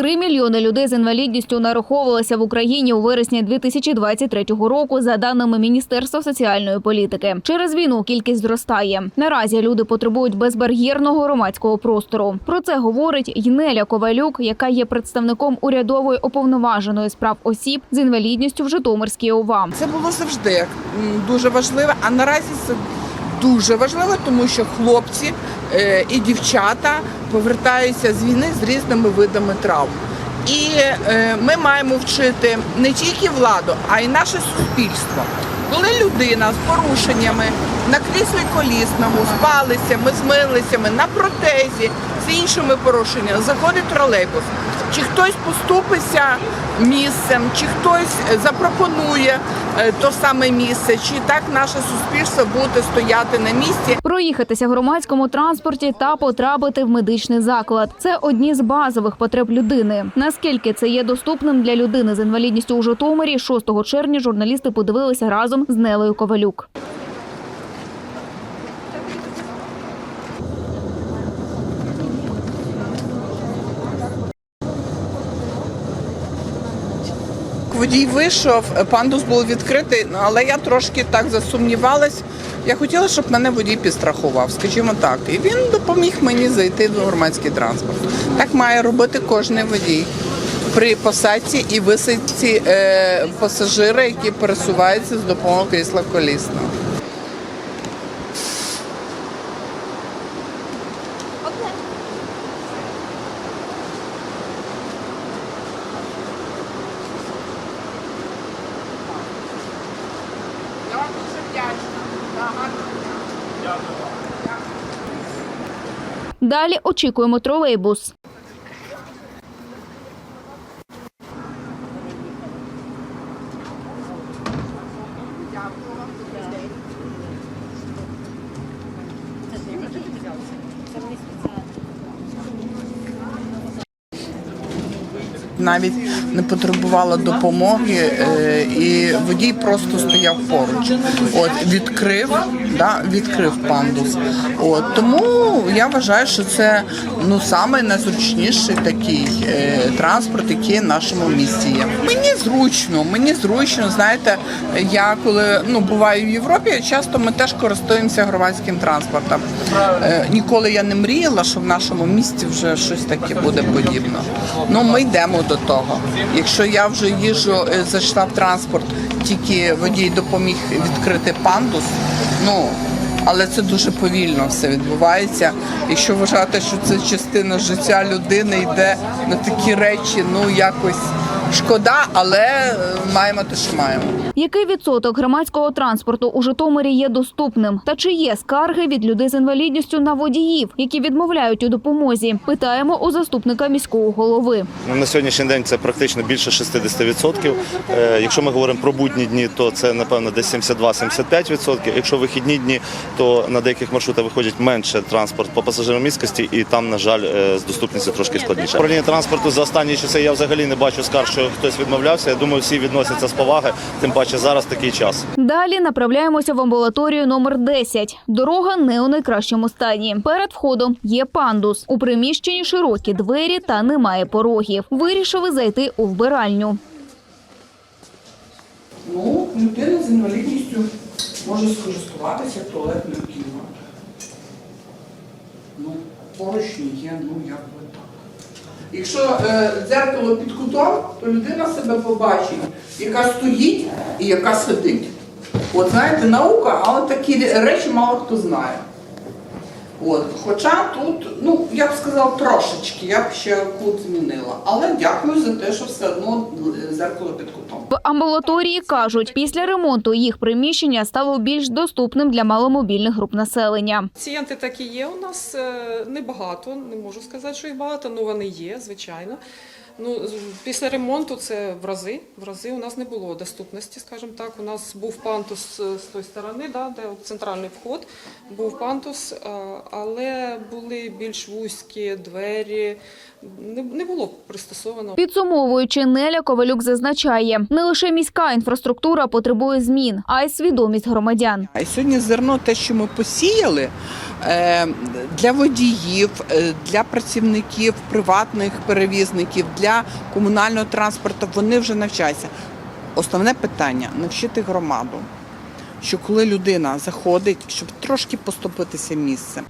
Три мільйони людей з інвалідністю нараховувалися в Україні у вересні 2023 року, за даними Міністерства соціальної політики. Через війну кількість зростає. Наразі люди потребують безбар'єрного громадського простору. Про це говорить Єнеля Ковалюк, яка є представником урядової уповноваженої справ осіб з інвалідністю в Житомирській ОВА. Це було завжди дуже важливо, а наразі дуже важливо, тому що хлопці е, і дівчата повертаються з війни з різними видами травм. І е, ми маємо вчити не тільки владу, а й наше суспільство. Коли людина з порушеннями на кріслі колісному, з палицями, з милицями, на протезі, з іншими порушеннями, заходить тролейбус. Чи хтось поступиться місцем, чи хтось е, запропонує е, то саме місце, чи так наше суспільство буде стояти на місці Проїхатися в громадському транспорті та потрапити в медичний заклад це одні з базових потреб людини. Наскільки це є доступним для людини з інвалідністю у Житомирі, 6 червня журналісти подивилися разом з Нелею Ковалюк. Водій вийшов, пандус був відкритий, але я трошки так засумнівалась. Я хотіла, щоб мене водій підстрахував, скажімо так. І він допоміг мені зайти в громадський транспорт. Так має робити кожен водій при посадці і висадці е, пасажира, які пересуваються з допомогою крісла колісного. Далі очікуємо тролейбус. Навіть не потребувала допомоги, е, і водій просто стояв поруч. От відкрив, да, відкрив пандус. От тому я вважаю, що це ну саме найзручніший такий е, транспорт, який в нашому місті є. Мені зручно, мені зручно. Знаєте, я коли ну буваю в Європі, часто ми теж користуємося громадським транспортом. Е, ніколи я не мріяла, що в нашому місті вже щось таке буде подібне. Ну ми йдемо до того. Якщо я вже їжу за штаб транспорт, тільки водій допоміг відкрити пандус. Ну але це дуже повільно все відбувається. Якщо вважати, що це частина життя людини йде на такі речі, ну якось шкода, але е, маємо те, що маємо. Який відсоток громадського транспорту у Житомирі є доступним? Та чи є скарги від людей з інвалідністю на водіїв, які відмовляють у допомозі? Питаємо у заступника міського голови. Ну, На сьогоднішній день це практично більше 60%. Е, Якщо ми говоримо про будні дні, то це напевно десь 72-75%. Якщо вихідні дні, то на деяких маршрутах виходить менше транспорт по пасажирам міськості, і там, на жаль, е, з доступністю трошки складніше. Управління транспорту за останні часи я взагалі не бачу скарг, що хтось відмовлявся. Я думаю, всі відносяться з поваги, тим паче зараз такий час. Далі направляємося в амбулаторію номер 10. Дорога не у найкращому стані. Перед входом є пандус. У приміщенні широкі двері та немає порогів. Вирішили зайти у вбиральню. Ну, людина з інвалідністю може скористуватися туалетною кімнатою. Ну, поручні є, ну як. Якщо е, дзеркало під кутом, то людина себе побачить, яка стоїть і яка сидить. От знаєте, наука, але такі речі мало хто знає. От, хоча тут, ну, я б сказала, трошечки, я б ще кут змінила. Але дякую за те, що все одно зеркало під кутом. В амбулаторії кажуть, після ремонту їх приміщення стало більш доступним для маломобільних груп населення. Пацієнти такі є у нас е, небагато, не можу сказати, що їх багато, але вони є, звичайно. Ну, після ремонту це в рази. В рази у нас не було доступності, скажімо так. У нас був пантус е, з тої сторони, да, де центральний вход, був пантус, е, але були більш вузькі двері, не, не було пристосовано. Підсумовуючи, Неля Ковалюк зазначає, не лише міська інфраструктура потребує змін, а й свідомість громадян. А сьогодні зерно, те, що ми посіяли, для водіїв, е, для працівників приватних перевізників, для комунального транспорту вони вже навчаються. Основне питання навчити громаду, що коли людина заходить, щоб трошки поступитися місцем.